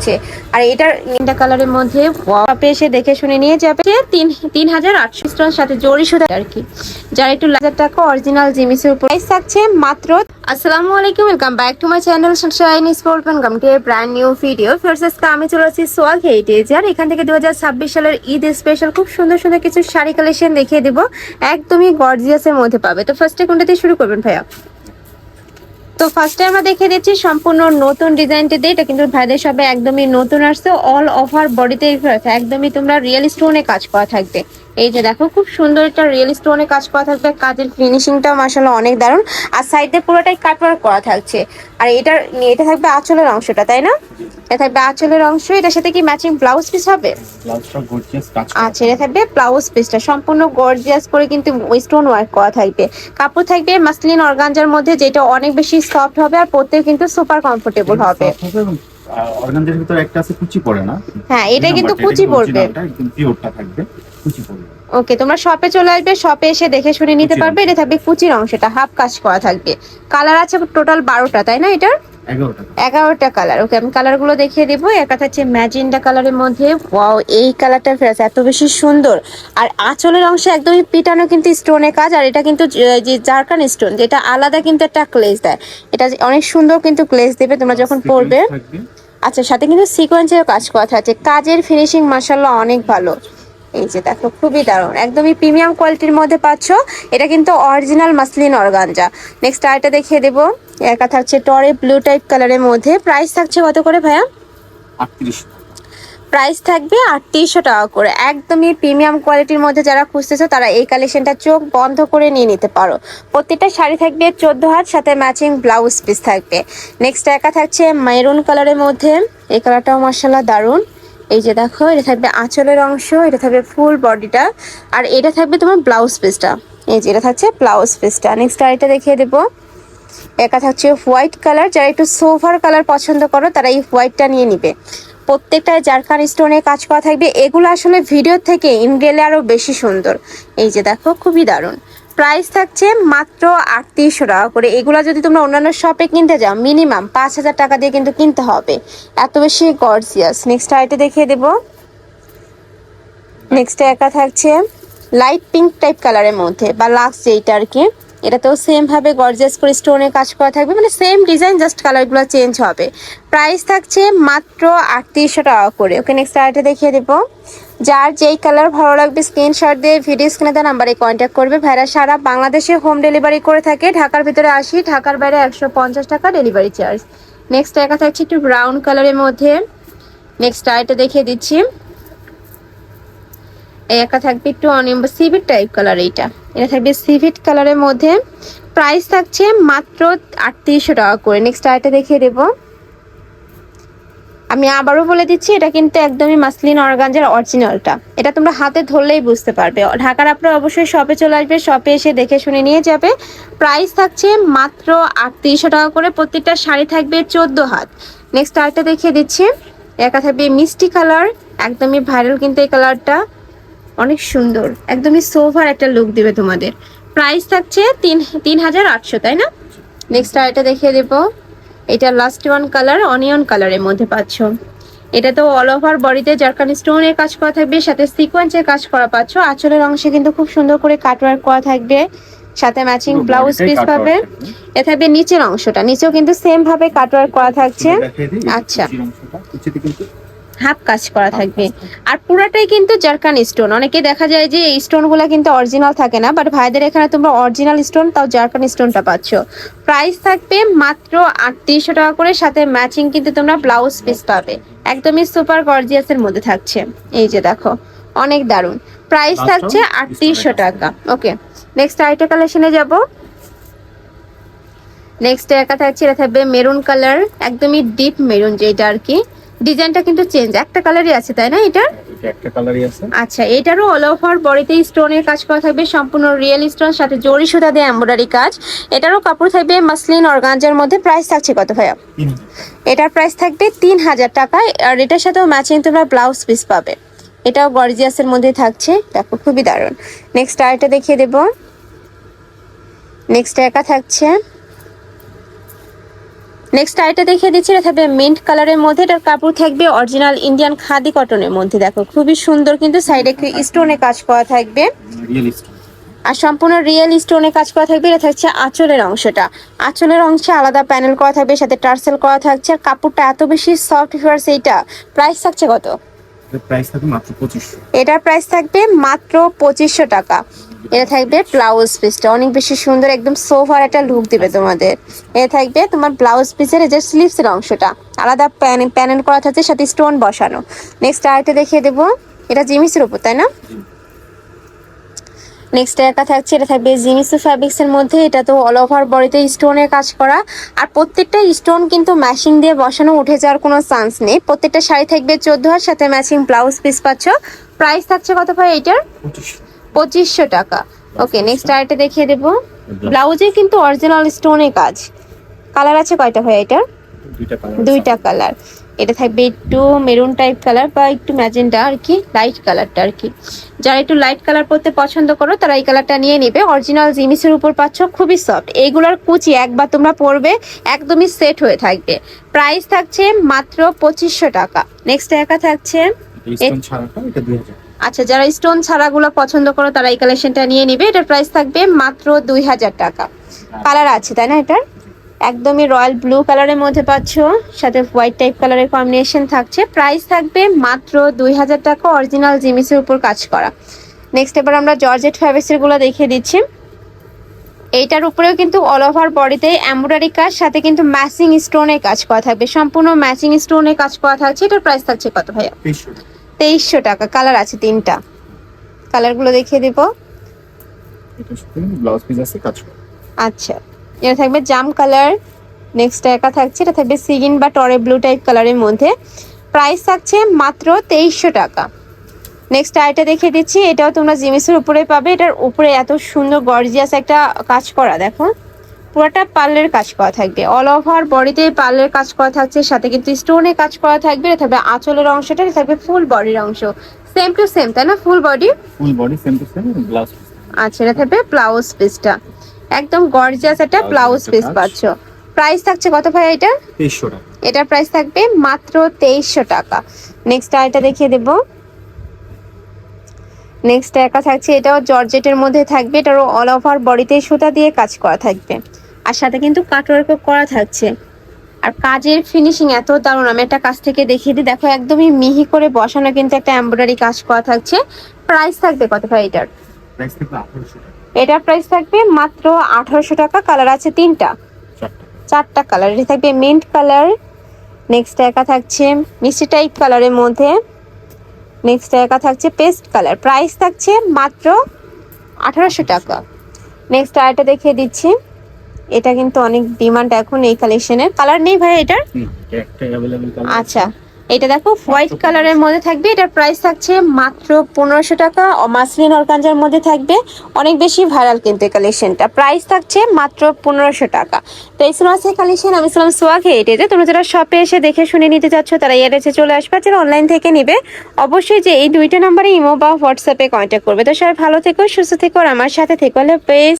থাকছে আর এটার তিনটা কালারের মধ্যে এসে দেখে শুনে নিয়ে যাবে তিন তিন হাজার আটশো সাথে জরি সুতা আর কি। যারা একটু হাজার টাকা অরিজিনাল জিমিসের প্রাইস থাকছে মাত্র আসসালামু আলাইকুম welcome back to my channel sport welcome to brand new video first আজকে আমি চলে আসছি সোয়াগ হেরিটেজ আর এখান থেকে দুই হাজার ছাব্বিশ সালের ঈদ স্পেশাল খুব সুন্দর সুন্দর কিছু শাড়ি কালেকশন দেখিয়ে দেবো। একদমই গর্জিয়াসের মধ্যে পাবে। তো ফার্স্টে কোনটা দিয়ে শুরু করবেন ভাইয়া? তো ফার্স্টে আমরা দেখে দিচ্ছি সম্পূর্ণ নতুন ডিজাইনটি দিয়ে এটা কিন্তু ভাইদের সবে একদমই নতুন আসছে। অল ওভার বডিতে একদমই তোমরা রিয়েল স্টোনে কাজ করা থাকবে। এই যে দেখো খুব সুন্দর একটা রিয়েল স্টোনে কাজ করা থাকবে। কাজের ফিনিশিংটা মাসাল্লাহ অনেক দারুণ। আর সাইডে পুরোটাই কাটওয়ার্ক করা থাকছে। আর এটার এটা থাকবে আঁচলের অংশটা তাই না? এটা থাকবে আঁচলের অংশ। এটার সাথে কি ম্যাচিং ব্লাউজ পিস হবে। আচ্ছা এটা থাকবে ব্লাউজ পিসটা সম্পূর্ণ গর্জিয়াস করে কিন্তু স্টোন ওয়ার্ক করা থাকবে। কাপড় থাকবে মাসলিন অর্গানজার মধ্যে যেটা অনেক বেশি সফট হবে আর পরতে কিন্তু সুপার কমফোর্টেবল হবে। অর্গানজার ভিতরে একটা আছে কুচি পড়ে না। হ্যাঁ এটা কিন্তু কুচি পড়বে। একদম পিওরটা থাকবে। কুচি পড়বে। ওকে তোমরা শপে চলে আসবে শপে এসে দেখে শুনে নিতে পারবে এটা থাকবে কুচির অংশটা হাফ কাজ করা থাকবে। কালার আছে টোটাল বারোটা তাই না এটার? এগারোটা। কালার ওকে আমি কালারগুলো দেখিয়ে দেবো। একটা হচ্ছে ম্যাজেন্ডা কালারের মধ্যে ওয়াও এই কালারটা ফেরাস এত বেশি সুন্দর। আর আঁচলের অংশে একদমই পিটানো কিন্তু স্টোনের কাজ আর এটা কিন্তু যে জারকান স্টোন যেটা আলাদা কিন্তু একটা ক্লেজ দেয়। এটা অনেক সুন্দর কিন্তু ক্লেজ দেবে তোমরা যখন পরবে। আচ্ছা সাথে কিন্তু সিকোয়েন্সের কাজ করা থাকছে। কাজের ফিনিশিং মাসাল্লাহ অনেক ভালো। এই যে দেখো খুবই দারুণ। একদমই প্রিমিয়াম কোয়ালিটির মধ্যে পাচ্ছ। এটা কিন্তু অরিজিনাল মাসলিন অর্গানজা নেক্সট আরেকটা দেখিয়ে দেবো। একা থাকছে টরে ব্লু টাইপ কালারের মধ্যে। প্রাইস থাকছে কত করে ভাইয়া? প্রাইস থাকবে আটত্রিশশো টাকা করে। একদমই প্রিমিয়াম কোয়ালিটির মধ্যে যারা খুঁজতেছো তারা এই কালেকশনটা চোখ বন্ধ করে নিয়ে নিতে পারো। প্রত্যেকটা শাড়ি থাকবে চোদ্দ হাত সাথে ম্যাচিং ব্লাউজ পিস থাকবে। নেক্সট একা থাকছে মেরুন কালারের মধ্যে। এই কালারটাও মার্শাল্লাহ দারুণ। এই যে দেখো, এটা থাকবে আঁচলের অংশ, এটা থাকবে ফুল বডিটা, আর এটা থাকবে তোমার ব্লাউজ পিসটা। এই যে এটা থাকছে ব্লাউজ পিসটা। নেক্সট আরেকটা দেখিয়ে দেবো। একা থাকছে হোয়াইট কালার। যারা একটু সোভার কালার পছন্দ করো, তারা এই হোয়াইটটা নিয়ে নিবে। প্রত্যেকটায় জারকান স্টোনে কাজ করা থাকবে। এগুলো আসলে ভিডিও থেকে ইন গেলে আরও বেশি সুন্দর। এই যে দেখো, খুবই দারুণ। প্রাইস থাকছে মাত্র আটত্রিশশো টাকা করে। এগুলা যদি তোমরা অন্যান্য শপে কিনতে যাও মিনিমাম পাঁচ হাজার টাকা দিয়ে কিন্তু কিনতে হবে। এত বেশি গর্জিয়াস নেক্সট আইটে দেখিয়ে দেব। নেক্সট একা থাকছে লাইট পিঙ্ক টাইপ কালারের মধ্যে, বা লাক্স যেইটা আর কি। এটাতেও সেম ভাবে গর্জিয়াস করে স্টোনের কাজ করা থাকবে। মানে সেম ডিজাইন জাস্ট কালারগুলো চেঞ্জ হবে। প্রাইস থাকছে মাত্র আটত্রিশশো টাকা করে। ওকে নেক্সট আরেকটা দেখিয়ে দেবো। যার যেই কালার ভালো লাগবে স্ক্রিনশট দিয়ে ভিডিও স্ক্রিনে দেওয়া নাম্বারে কন্ট্যাক্ট করবে। ভাইরা সারা বাংলাদেশে হোম ডেলিভারি করে থাকে। ঢাকার ভিতরে আসি, ঢাকার বাইরে একশো পঞ্চাশ টাকা ডেলিভারি চার্জ নেক্সট একা থাকছে একটু ব্রাউন কালারের মধ্যে। নেক্সট আরেকটা দেখিয়ে দিচ্ছি। একটা থাকবে একটু অনিয়ম বা সিভিট টাইপ কালার এইটা। এটা থাকবে সিভিট কালারের মধ্যে প্রাইস থাকছে মাত্র আটত্রিশশো টাকা করে। নেক্সট আরেকটা দেখিয়ে দেবো। আমি আবারও বলে দিচ্ছি, এটা কিন্তু একদমই মাসলিন অর্গানজার অরিজিনালটা। এটা তোমরা হাতে ধরলেই বুঝতে পারবে। ঢাকার আপনারা অবশ্যই শপে চলে আসবে শপে এসে দেখে শুনে নিয়ে যাবে। প্রাইস থাকছে মাত্র আটত্রিশশো টাকা করে, প্রত্যেকটা শাড়ি থাকবে চোদ্দ হাত। নেক্সট আরেকটা দেখিয়ে দিচ্ছি। একা থাকবে মিষ্টি কালার একদমই ভাইরাল কিন্তু এই কালারটা অনেক সুন্দর। একদমই সোভার একটা লুক দিবে তোমাদের। প্রাইস থাকছে তিন তিন হাজার আটশো তাই না? নেক্সট আর এটা দেখিয়ে দেবো। এটা লাস্ট ওয়ান কালার অনিয়ন কালারের মধ্যে পাচ্ছ। এটা তো অল ওভার বডিতে জারকান স্টোনের কাজ করা থাকবে সাথে সিকোয়েন্সের কাজ করা পাচ্ছ। আঁচলের অংশে কিন্তু খুব সুন্দর করে কাটওয়ার্ক করা থাকবে। সাথে ম্যাচিং ব্লাউজ পিস পাবে। এ থাকবে নিচের অংশটা। নিচেও কিন্তু সেম ভাবে কাটওয়ার্ক করা থাকছে। আচ্ছা। হাফ কাজ করা থাকবে। আর পুরাটাই কিন্তু জারকান স্টোন। অনেকে দেখা যায় যে এই স্টোনগুলো কিন্তু অরিজিনাল থাকে না বাট ভাইদের এখানে তোমরা অরিজিনাল স্টোন তাও জারকান স্টোনটা পাচ্ছ। প্রাইস থাকবে মাত্র আটত্রিশশো টাকা করে সাথে ম্যাচিং কিন্তু তোমরা ব্লাউজ পিস পাবে। একদমই সুপার গর্জিয়াসের মধ্যে থাকছে। এই যে দেখো অনেক দারুণ। প্রাইস থাকছে আটত্রিশশো টাকা। ওকে নেক্সট আইটা কালেকশনে যাব। নেক্সট একা থাকছে এটা থাকবে মেরুন কালার একদমই ডিপ মেরুন যেটা আর কি। ডিজাইনটা কিন্তু চেঞ্জ। একটা কালারই আছে তাই না এটা? একটা কালারই আছে। আচ্ছা এটারও অল ওভার বডিতে স্টোনের কাজ করা থাকবে সম্পূর্ণ রিয়েল স্টোন সাথে জরি সুতা দিয়ে এমব্রয়ডারি কাজ। এটারও কাপড় থাকবে মাসলিন অর্গানজার মধ্যে। প্রাইস থাকছে কত ভাইয়া? এটার প্রাইস থাকবে তিন হাজার টাকায় আর এটার সাথেও ম্যাচিং তোমরা ব্লাউজ পিস পাবে। এটাও গর্জিয়াসের মধ্যে থাকছে। দেখো খুবই দারুণ। নেক্সট আরেকটা দেখিয়ে দেব। নেক্সট একা থাকছে। নেক্সট আইটা দেখিয়ে দিচ্ছি এটা থাকবে মিন্ট কালারের মধ্যে। এটার কাপড় থাকবে অরিজিনাল ইন্ডিয়ান খাদি কটনের মধ্যে। দেখো খুবই সুন্দর কিন্তু সাইডে স্টোনে কাজ করা থাকবে। আর সম্পূর্ণ রিয়েল স্টোনে কাজ করা থাকবে। এটা থাকছে আঁচলের অংশটা। আঁচলের অংশে আলাদা প্যানেল করা থাকবে সাথে টার্সেল করা থাকছে। আর কাপড়টা এত বেশি সফট ফিয়ার্স এইটা প্রাইস থাকছে কত? প্রাইস থাকবে মাত্র পঁচিশশো। এটার প্রাইস থাকবে মাত্র পঁচিশশো টাকা। এটা থাকবে ব্লাউজ পিসটা অনেক বেশি সুন্দর, একদম সোফার একটা লুক দিবে তোমাদের। এটা থাকবে তোমার ব্লাউজ পিসের যে স্লিভসের অংশটা। আলাদা প্যানেল করা থাকছে, সাথে স্টোন বসানো। নেক্সট আরেকটা দেখিয়ে দেবো। এটা জিমিসের উপর, তাই না? নেক্সট একা থাকছে, এটা থাকবে জিমিসু ফ্যাব্রিক্সের মধ্যে। এটা তো অল ওভার বডিতে স্টোনের কাজ করা। আর প্রত্যেকটা স্টোন কিন্তু ম্যাচিং দিয়ে বসানো, উঠে যাওয়ার কোনো চান্স নেই। প্রত্যেকটা শাড়ি থাকবে চোদ্দ হাজার সাথে ম্যাচিং ব্লাউজ পিস পাচ্ছ। প্রাইস থাকছে কত ভাই এটার পঁচিশশো টাকা। ওকে নেক্সট আরেকটা দেখিয়ে দেবো। ব্লাউজে কিন্তু অরিজিনাল স্টোনে কাজ। কালার আছে কয়টা ভাই এটার? দুইটা কালার এটা থাকবে একটু মেরুন টাইপ কালার বা একটু ম্যাজেন্টা আর কি লাইট কালারটা আর কি। যারা একটু লাইট কালার পরতে পছন্দ করো তারা এই কালারটা নিয়ে নেবে। অরিজিনাল জিনিসের উপর পাচ্ছ খুবই সফট এইগুলোর কুচি একবার তোমরা পরবে একদমই সেট হয়ে থাকবে। প্রাইস থাকছে মাত্র পঁচিশশো টাকা। নেক্সট একা থাকছে স্টোন আচ্ছা যারা স্টোন ছাড়াগুলো পছন্দ করো, তারা এই কালেকশনটা নিয়ে নিবে। এটার প্রাইস থাকবে মাত্র দুই হাজার টাকা। কালার আছে, তাই না এটার? একদমই রয়্যাল ব্লু কালারের মধ্যে পাচ্ছ। সাথে হোয়াইট টাইপ কালারের কম্বিনেশন থাকছে। প্রাইস থাকবে মাত্র দুই হাজার টাকা অরিজিনাল জিমিসের উপর কাজ করা। নেক্সট এবার আমরা জর্জেট ফ্যাব্রিক্সেরগুলো দেখিয়ে দিচ্ছি। এইটার উপরেও কিন্তু অল ওভার বডিতে এমব্রয়ডারি কাজ, সাথে কিন্তু ম্যাচিং স্টোনের কাজ করা থাকবে। সম্পূর্ণ ম্যাচিং স্টোনের কাজ করা থাকছে। এটার প্রাইস থাকছে কত, ভাইয়া? তেইশশো টাকা কালার আছে তিনটা। কালারগুলো দেখিয়ে দেবো। আচ্ছা এটা থাকবে জাম কালার নেক্সট একা থাকছে এটা থাকবে সিগিন বা টরে ব্লু টাইপ কালারের মধ্যে। প্রাইস থাকছে মাত্র তেইশশো টাকা। নেক্সট আইটা দেখিয়ে দিচ্ছি এটাও তোমরা জিমিসের উপরে পাবে এটার উপরে এত সুন্দর গর্জিয়াস একটা কাজ করা দেখো। পুরোটা পার্লের কাজ করা থাকবে। অল ওভার বডিতে পার্লের কাজ করা থাকছে সাথে কিন্তু স্টোনে কাজ করা থাকবে থাকবে আঁচলের অংশটা থাকবে ফুল বডির অংশ। সেম টু সেম তাই না? Full body full body same to same blouse আচ্ছা এটা থাকবে ব্লাউজ পিসটা একদম গর্জিয়াস একটা ব্লাউজ পিস পাচ্ছ। প্রাইস থাকছে কত ভাই এটা? তেইশশো টাকা। এটার প্রাইস থাকবে মাত্র তেইশশো টাকা। নেক্সট আরেকটা দেখিয়ে দেবো। নেক্সট একা থাকছে এটাও জর্জেটের মধ্যে থাকবে এটারও অল ওভার বডিতে সুতা দিয়ে কাজ করা থাকবে। আর সাথে কিন্তু কাটওয়ার্ক করা থাকছে। আর কাজের ফিনিশিং এত দারুণ আমি একটা কাছ থেকে দেখিয়ে দিই। দেখো একদমই মিহি করে বসানো কিন্তু একটা এমব্রয়ডারি কাজ করা থাকছে। প্রাইস থাকবে কত ভাই এটার? এটার প্রাইস থাকবে মাত্র আঠারোশো টাকা কালার আছে তিনটা। চারটা। চারটা কালার এটা থাকবে মিন্ট কালার নেক্সট একা থাকছে মিষ্টি টাইপ কালারের মধ্যে। নেক্সট একা থাকছে পেস্ট কালার প্রাইস থাকছে মাত্র আঠারোশো টাকা। নেক্সট আরেকটা দেখিয়ে দিচ্ছি। এটা কিন্তু অনেক ডিমান্ড এখন এই কালেকশনের কালার নেই ভাই এটার? আচ্ছা। এটা দেখো হোয়াইট কালারের মধ্যে থাকবে। এটার প্রাইস থাকছে মাত্র পনেরোশো টাকা। মাসলিন অর্গানজার মধ্যে থাকবে। অনেক বেশি ভাইরাল কিন্তু এই কালেকশনটা প্রাইস থাকছে মাত্র পনেরোশো টাকা। তো এই ছিল আছে কালেকশন আমি ছিলাম সোয়াগ হেটেজে তোমরা যারা শপে এসে দেখে শুনে নিতে চাচ্ছ তারা এসে চলে আসবে। যারা অনলাইন থেকে নিবে অবশ্যই যে এই দুইটা নাম্বারে ইমো বা হোয়াটসঅ্যাপে কন্ট্যাক্ট করবে। তো সবাই ভালো থেকো সুস্থ থেকো আর আমার সাথে থেকো। হলে